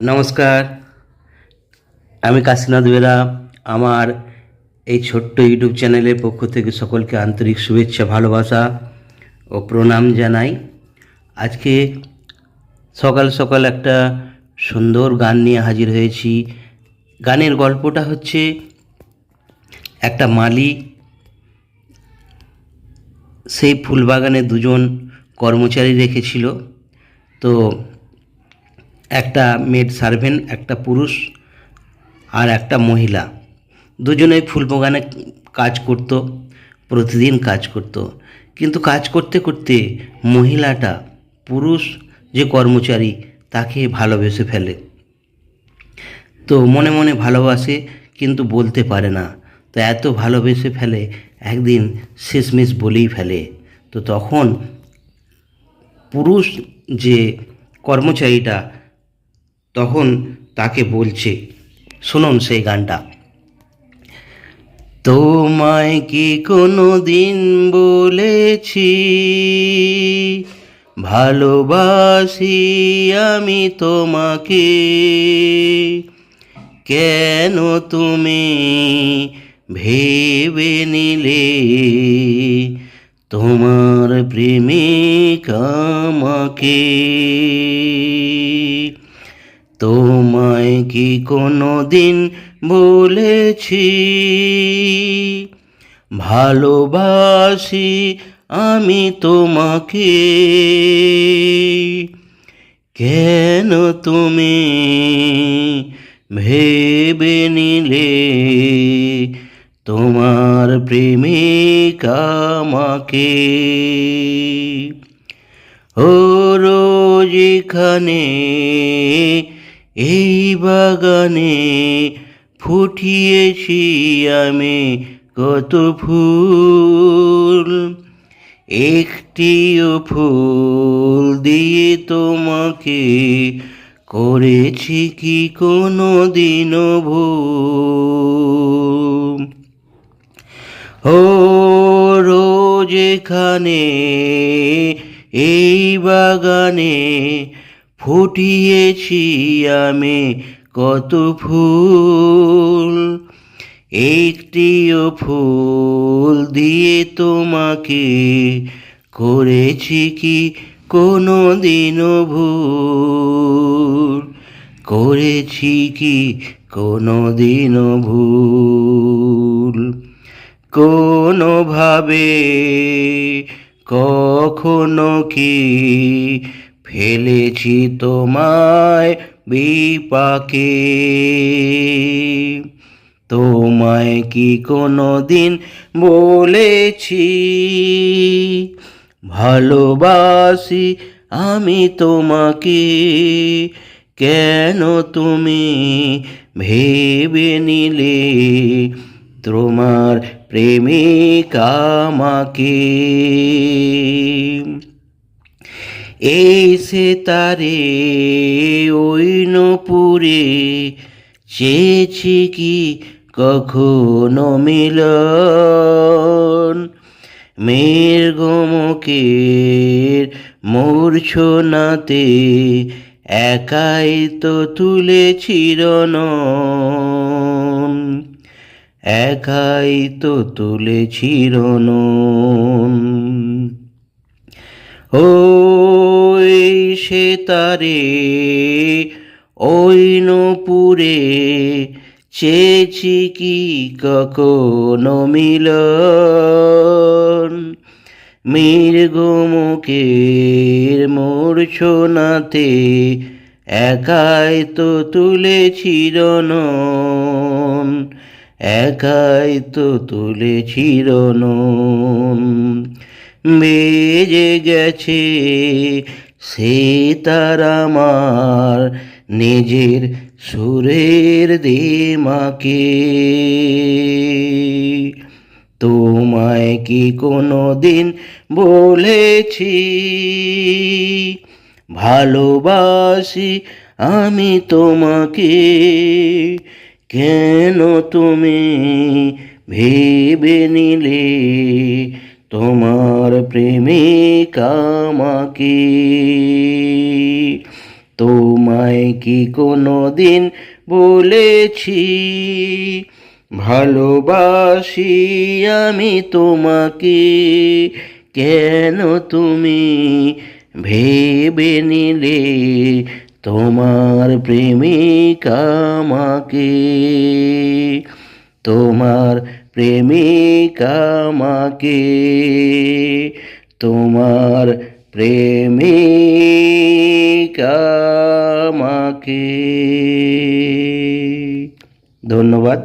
নমস্কার, আমি কাশীনাথ বেরা। আমার এই ছোট্ট ইউটিউব চ্যানেলের পক্ষ থেকে সকলকে আন্তরিক শুভেচ্ছা, ভালোবাসা ও প্রণাম জানাই। আজকে সকাল সকাল একটা সুন্দর গান নিয়ে হাজির হয়েছি। গানের গল্পটা হচ্ছে একটা মালি সেই ফুলবাগানে দুজন কর্মচারী রেখেছিল। তো একটা মেড সার্ভেন্ট একটা পুরুষ আর একটা মহিলা। দুজনেই ফুল বাগানে কাজ করত, প্রতিদিন কাজ করত। কিন্তু কাজ করতে করতে মহিলাটা, পুরুষ যে কর্মচারী, তাকে ভালোবেসে ফেলে। তো মনে মনে ভালোবাসে, কিন্তু বলতে পারে না। তো এত ভালোবেসে ফেলে, একদিন শেষমেশ বলেই ফেলে। তো তখন পুরুষ যে কর্মচারীটা তখন তাকে বলছে, শুনুন সেই গানটা। তোমায় কি কোনো দিন বলেছি, ভালোবাসি আমি তোমাকে? কেন তুমি ভেবে নিলে? তোমার প্রেমিক আমাকে? তোমায় কি কোনো দিন বলেছি? ভালোবাসি আমি তোমাকে। কেন তুমি ভেবে নিলে? তোমার প্রেমিক আমাকে। ও রোজ এখানে এই বাগানে ফুটিয়েছি আমি কত ফুল। একটিও ফুল দিয়ে তোমাকে করেছি কি কোনো দিন ভুল। ও রোজ এখানে, এই বাগানে ফুটিয়েছি আমি কত ফুল। একটিও ফুল দিয়ে তোমাকে করেছি কি কোনো দিনও ভুল? করেছি কি কোনো দিনও ভুল? কোনোভাবে কখনো কি ফেলেছি তোমায় বিপাকে। তোমায় কি কোনো দিন বলেছি? ভালোবাসি আমি তোমাকে। কেন তুমি ভেবে নিলে? তোমার প্রেমিক আমাকে। এই সে তারে ওই নপুরে চেয়েছি কি কখনো মিলন? গমকের মূর্ছনাতে একাই তো তুলে চিরনন একাই তো তুলে চিরনন ওই সে তারে ওই নপুরে চেয়েছি কি কখনো মিলন? মীর গোমুখের মূর্ছনাতে একাই তো তুলে চিরনন একাই তো তুলে চিরনন বেজে গেছে, সে তার আমার নিজের সুরের দেমাকে। তোমায় কি কোনো দিন বলেছি, ভালোবাসি আমি তোমাকে। কেন তুমি ভেবে নিলে তোমার প্রেমিক আমাকে তোমায় কি কোনো দিন বলেছি? ভালোবাসি আমি তোমাকে। কেন তুমি ভেবে নিলে তোমার প্রেমিকা আমাকে তোমার প্রেমিকা আমাকে তোমার প্রেমিকা আমাকে ধন্যবাদ